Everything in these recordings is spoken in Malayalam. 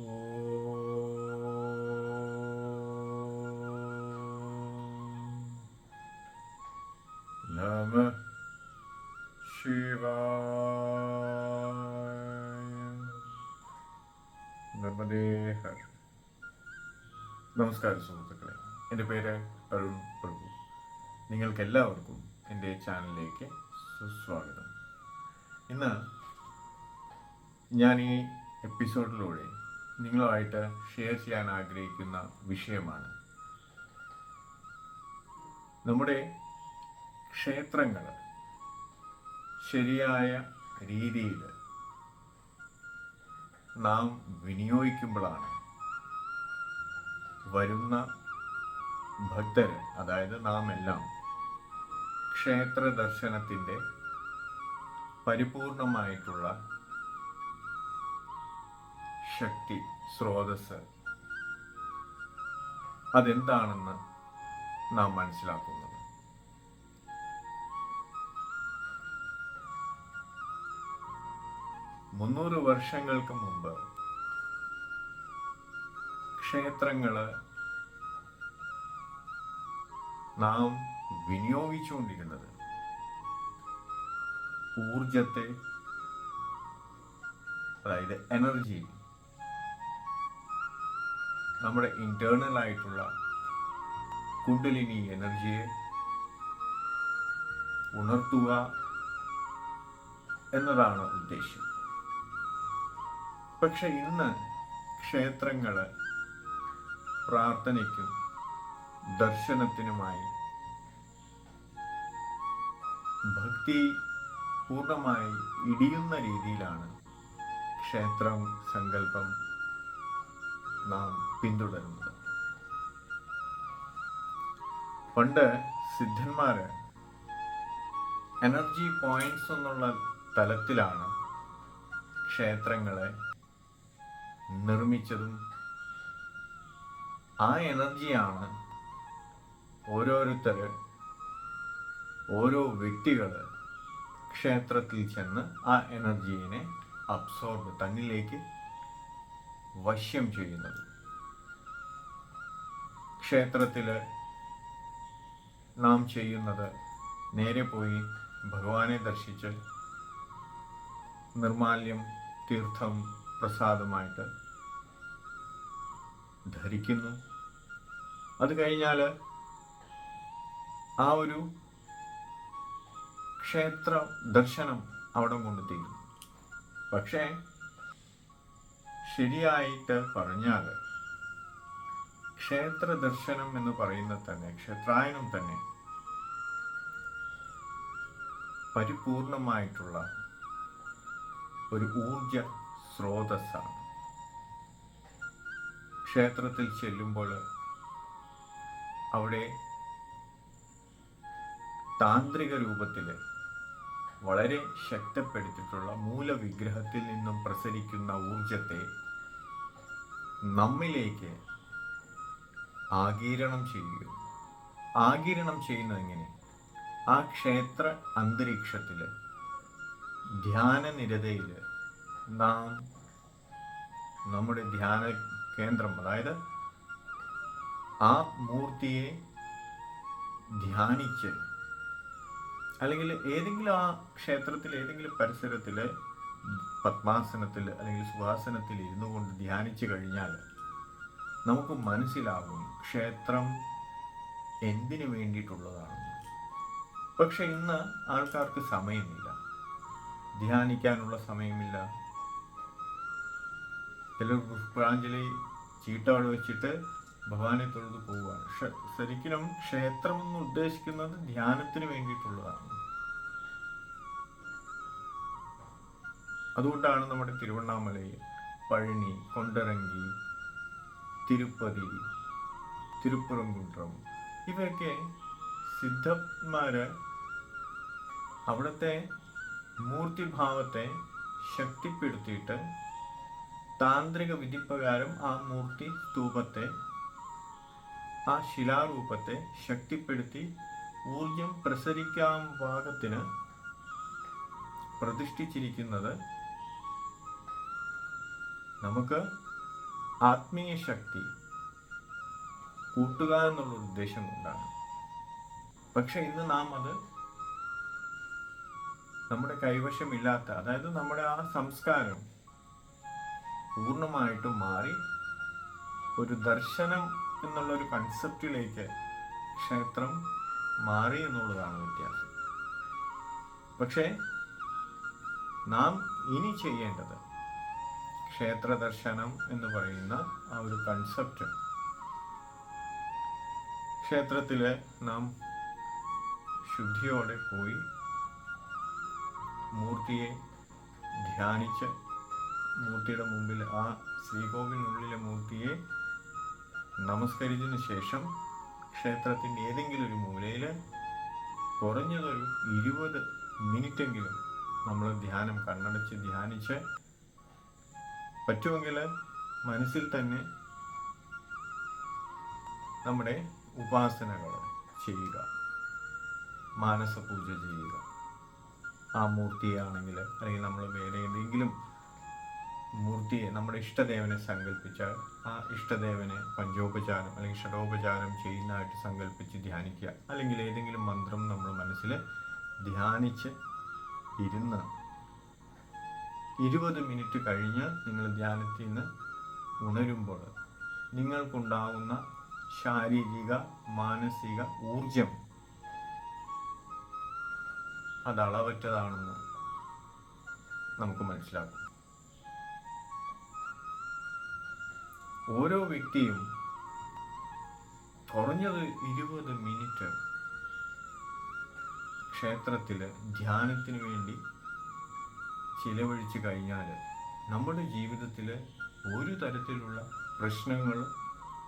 നമസ്കാരം സുഹൃത്തുക്കളെ. എന്റെ പേര് അരുൺ പ്രഭു. നിങ്ങൾക്കെല്ലാവർക്കും എന്റെ ചാനലിലേക്ക് സുസ്വാഗതം. ഇന്ന് ഞാൻ ഈ എപ്പിസോഡിലൂടെ നിങ്ങളുമായിട്ട് ഷെയർ ചെയ്യാൻ ആഗ്രഹിക്കുന്ന വിഷയമാണ്. നമ്മുടെ ക്ഷേത്രങ്ങൾ ശരിയായ രീതിയിൽ നാം വിനിയോഗിക്കുമ്പോഴാണ് വരുന്ന ഭക്തർ അതായത് നാം എല്ലാം ക്ഷേത്ര ദർശനത്തിന്റെ പരിപൂർണമായിട്ടുള്ള ശക്തി സ്രോതസ് അതെന്താണെന്ന് നാം മനസ്സിലാക്കുന്നത്. മുന്നൂറ് വർഷങ്ങൾക്ക് മുമ്പ് ക്ഷേത്രങ്ങൾ നാം വിനിയോഗിച്ചുകൊണ്ടിരുന്നത് ഊർജത്തെ അതായത് എനർജി നമ്മുടെ ഇന്റേണൽ ആയിട്ടുള്ള കുണ്ടലിനി എനർജിയെ ഉണർത്തുക എന്നതാണ് ഉദ്ദേശ്യം. പക്ഷെ ഇന്ന് ക്ഷേത്രങ്ങൾ പ്രാർത്ഥനയ്ക്കും ദർശനത്തിനുമായി ഭക്തി പൂർണമായി ഇടിയുന്ന രീതിയിലാണ് ക്ഷേത്രം സങ്കല്പം നാം പിന്തുടരുന്നത്. പണ്ട് സിദ്ധന്മാര് എനർജി പോയിന്റ്സ് എന്നുള്ള തലത്തിലാണ് ക്ഷേത്രങ്ങളെ നിർമ്മിച്ചതും ആ എനർജിയാണ് ഓരോരുത്തർ ഓരോ വ്യക്തികൾ ക്ഷേത്രത്തിൽ ചെന്ന് ആ എനർജീനെ അബ്സോർബ് തന്നിലേക്ക് വശ്യം ചെയ്യുന്നത്. ക്ഷേത്രത്തിൽ നാം ചെയ്യുന്നത് നേരെ പോയി ഭഗവാനെ ദർശിച്ച് നിർമാല്യം തീർത്ഥം പ്രസാദമായിട്ട് ധരിക്കുന്നു. അത് കഴിഞ്ഞാൽ ആ ഒരു ക്ഷേത്ര ദർശനം അവിടെ കൊണ്ട് പക്ഷേ ശരിയായിട്ട് പറഞ്ഞാൽ ക്ഷേത്ര ദർശനം എന്ന് പറയുന്നത് തന്നെ ക്ഷേത്രായനം തന്നെ പരിപൂർണമായിട്ടുള്ള ഒരു ഊർജ സ്രോതസ്സാണ്. ക്ഷേത്രത്തിൽ ചെല്ലുമ്പോൾ അവിടെ താന്ത്രിക രൂപത്തിൽ വളരെ ശക്തപ്പെടുത്തിയിട്ടുള്ള മൂലവിഗ്രഹത്തിൽ നിന്നും പ്രസരിക്കുന്ന ഊർജത്തെ നമ്മിലേക്ക് ആകിരണം ചെയ്യുക. ആകിരണം ചെയ്യുന്നത് എങ്ങനെ? ആ ക്ഷേത്ര അന്തരീക്ഷത്തിൽ ധ്യാനനിരതയിൽ നാം നമ്മുടെ ധ്യാന കേന്ദ്രം അതായത് ആ മൂർത്തിയെ ധ്യാനിച്ച് അല്ലെങ്കിൽ ഏതെങ്കിലും ആ ക്ഷേത്രത്തിൽ ഏതെങ്കിലും പരിസരത്തിൽ പത്മാസനത്തിൽ അല്ലെങ്കിൽ സുഹാസനത്തിൽ ഇരുന്നു കൊണ്ട് ധ്യാനിച്ചു കഴിഞ്ഞാൽ നമുക്ക് മനസ്സിലാകും ക്ഷേത്രം എന്തിനു വേണ്ടിയിട്ടുള്ളതാണ് പക്ഷെ ഇന്ന് ആൾക്കാർക്ക് സമയമില്ല. ധ്യാനിക്കാനുള്ള സമയമില്ല. ചിലർ പുഷ്പാഞ്ജലി ചീട്ടാട് വെച്ചിട്ട് ഭഗവാനെ തൊഴുത് പോവുകയാണ്. ശരിക്കും ക്ഷേത്രം എന്ന് ഉദ്ദേശിക്കുന്നത് ധ്യാനത്തിന് വേണ്ടിയിട്ടുള്ളതാണ്. അതുകൊണ്ടാണ് നമ്മുടെ തിരുവണ്ണാമലയിൽ പഴനി കൊണ്ടറങ്കി തിരുപ്പതി തിരുപ്പുറംകുണ്ട്രം ഇവയൊക്കെ സിദ്ധന്മാര് അവിടുത്തെ മൂർത്തിഭാവത്തെ ശക്തിപ്പെടുത്തിയിട്ട് താന്ത്രിക വിധിപ്രകാരം ആ മൂർത്തി സ്തൂപത്തെ ആ ശിലാരൂപത്തെ ശക്തിപ്പെടുത്തി ഊർജം പ്രസരിക്കാൻ പാകത്തിന് പ്രതിഷ്ഠിച്ചിരിക്കുന്നത് നമുക്ക് ആത്മീയ ശക്തി കൂട്ടുക എന്നുള്ള ഉദ്ദേശം കൊണ്ടാണ്. പക്ഷെ ഇന്ന് നാം അത് നമ്മുടെ കൈവശമില്ലാത്ത അതായത് നമ്മുടെ ആ സംസ്കാരം പൂർണമായിട്ടും മാറി ഒരു ദർശനം എന്നുള്ള ഒരു കൺസെപ്റ്റിലേക്ക് ക്ഷേത്രം മാറി എന്നുള്ളതാണ് വ്യത്യാസം. പക്ഷേ നാം ഇനി ചെയ്യേണ്ടത് ക്ഷേത്ര ദർശനം എന്ന് പറയുന്ന ആ ഒരു കൺസെപ്റ്റ് ക്ഷേത്രത്തിൽ നാം ശുദ്ധിയോടെ പോയി മൂർത്തിയെ ധ്യാനിച്ച് മൂർത്തിയുടെ മുമ്പിൽ ആ ശ്രീകോവിലിനുള്ളിലെ മൂർത്തിയെ നമസ്കരിച്ചതിന് ശേഷം ക്ഷേത്രത്തിന്റെ ഏതെങ്കിലും ഒരു മൂലയിൽ കുറഞ്ഞതൊരു ഇരുപത് മിനിറ്റെങ്കിലും നമ്മൾ ധ്യാനം കണ്ണടച്ച് ധ്യാനിച്ച് പറ്റുമെങ്കിൽ മനസ്സിൽ തന്നെ നമ്മുടെ ഉപാസനകൾ ചെയ്യുക. മാനസപൂജ ചെയ്യുക. ആ മൂർത്തിയാണെങ്കിൽ അല്ലെങ്കിൽ നമ്മൾ വേറെ ഏതെങ്കിലും മൂർത്തിയെ നമ്മുടെ ഇഷ്ടദേവനെ സങ്കല്പിച്ചാൽ ആ ഇഷ്ടദേവനെ പഞ്ചോപചാരം അല്ലെങ്കിൽ ഷഡോപചാരം ചെയ്യുന്നതായിട്ട് സങ്കല്പിച്ച് ധ്യാനിക്കുക. അല്ലെങ്കിൽ ഏതെങ്കിലും മന്ത്രം നമ്മൾ മനസ്സിൽ ധ്യാനിച്ച് ഇരുന്ന് ഇരുപത് മിനിറ്റ് കഴിഞ്ഞ് നിങ്ങൾ ധ്യാനത്തിൽ നിന്ന് ഉണരുമ്പോൾ നിങ്ങൾക്കുണ്ടാകുന്ന ശാരീരിക മാനസിക ഊർജം അത് അളവറ്റതാണെന്ന് നമുക്ക് മനസ്സിലാക്കും. ഓരോ വ്യക്തിയും കുറഞ്ഞത് ഇരുപത് മിനിറ്റ് ക്ഷേത്രത്തിൽ ധ്യാനത്തിന് വേണ്ടി ചിലവഴിച്ചു കഴിഞ്ഞാൽ നമ്മുടെ ജീവിതത്തിൽ ഒരു തരത്തിലുള്ള പ്രശ്നങ്ങൾ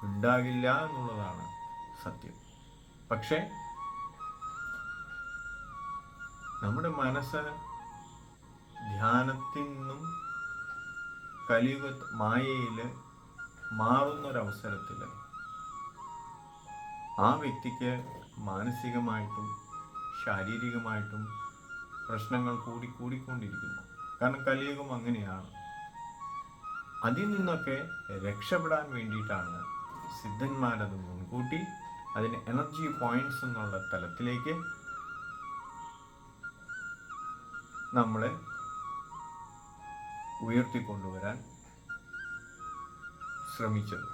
ഉണ്ടാകില്ല എന്നുള്ളതാണ് സത്യം. പക്ഷേ നമ്മുടെ മനസ്സ് ധ്യാനത്തിൽ നിന്നും കലിയുഗ മായയിൽ മാറുന്നൊരവസരത്തിൽ ആ വ്യക്തിക്ക് മാനസികമായിട്ടും ശാരീരികമായിട്ടും പ്രശ്നങ്ങൾ കൂടി കൂടിക്കൊണ്ടിരിക്കുന്നു. കാരണം കലിയുഗം അങ്ങനെയാണ്. അതിൽ നിന്നൊക്കെ രക്ഷപ്പെടാൻ വേണ്ടിയിട്ടാണ് സിദ്ധന്മാരത് മുൻകൂട്ടി അതിന് എനർജി പോയിന്റ്സ് എന്നുള്ള തലത്തിലേക്ക് നമ്മളെ ഉയർത്തിക്കൊണ്ടുവരാൻ ശ്രമിച്ചത്.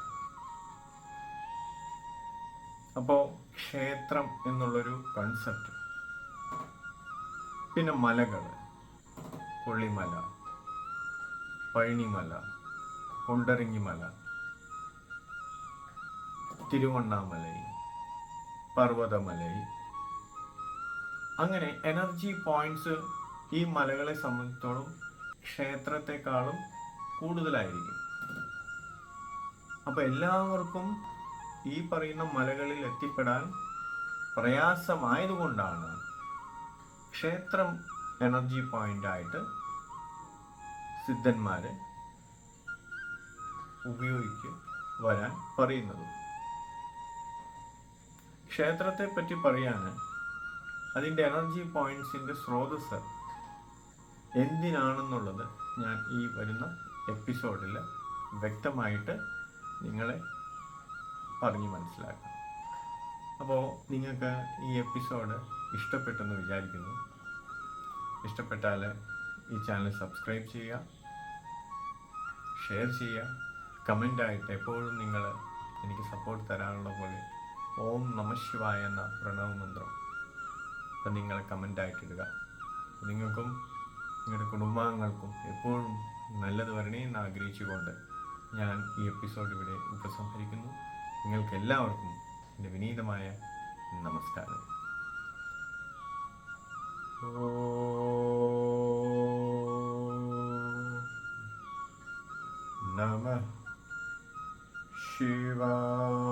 അപ്പോൾ ക്ഷേത്രം എന്നുള്ളൊരു കൺസെപ്റ്റ് പിന്നെ മലകൾ കൊള്ളിമല പഴനിമല കൊണ്ടരങ്ങിമല തിരുവണ്ണാമലൈ പർവതമലൈ. അങ്ങനെ എനർജി പോയിന്റ്സ് ഈ മലകളെ സംബന്ധിച്ചോളം ക്ഷേത്രത്തെക്കാളും കൂടുതലായിരിക്കും. അപ്പോൾ എല്ലാവർക്കും ഈ പറയുന്ന മലകളിൽ എത്തിപ്പെടാൻ പ്രയാസമായതുകൊണ്ടാണ് ക്ഷേത്രം എനർജി പോയിന്റ് ആയിട്ട് സിദ്ധന്മാരെ ഉപയോഗിച്ച് വരാൻ പറയുന്നത്. ക്ഷേത്രത്തെ പറ്റി പറയാൻ അതിന്റെ എനർജി പോയിന്റ്സിന്റെ സ്രോതസ് എന്തിനാണെന്നുള്ളത് ഞാൻ ഈ വരുന്ന എപ്പിസോഡിൽ വ്യക്തമായിട്ട് നിങ്ങളെ പറഞ്ഞു മനസ്സിലാക്കാം. അപ്പോൾ നിങ്ങൾക്ക് ഈ എപ്പിസോഡ് ഇഷ്ടപ്പെട്ടെന്ന് വിചാരിക്കുന്നു. ഇഷ്ടപ്പെട്ടാൽ ഈ ചാനൽ സബ്സ്ക്രൈബ് ചെയ്യുക. ഷെയർ ചെയ്യുക കമന്റായിട്ട് എപ്പോഴും നിങ്ങൾ എനിക്ക് സപ്പോർട്ട് തരാനുള്ള പോലെ ഓം നമ ശിവായ എന്ന പ്രണവ മന്ത്രം അപ്പം നിങ്ങൾ കമന്റായിട്ട് ഇടുക. നിങ്ങൾക്കും നിങ്ങളുടെ കുടുംബാംഗങ്ങൾക്കും എപ്പോഴും നല്ലത് വരണേ എന്ന് ആഗ്രഹിച്ചുകൊണ്ട് ഞാൻ ഈ എപ്പിസോഡ് ഇവിടെ ഉപസംഹരിക്കുന്നു. നിങ്ങൾക്ക് എല്ലാവർക്കും എന്റെ വിനീതമായ നമസ്കാരം. നമ Shiva.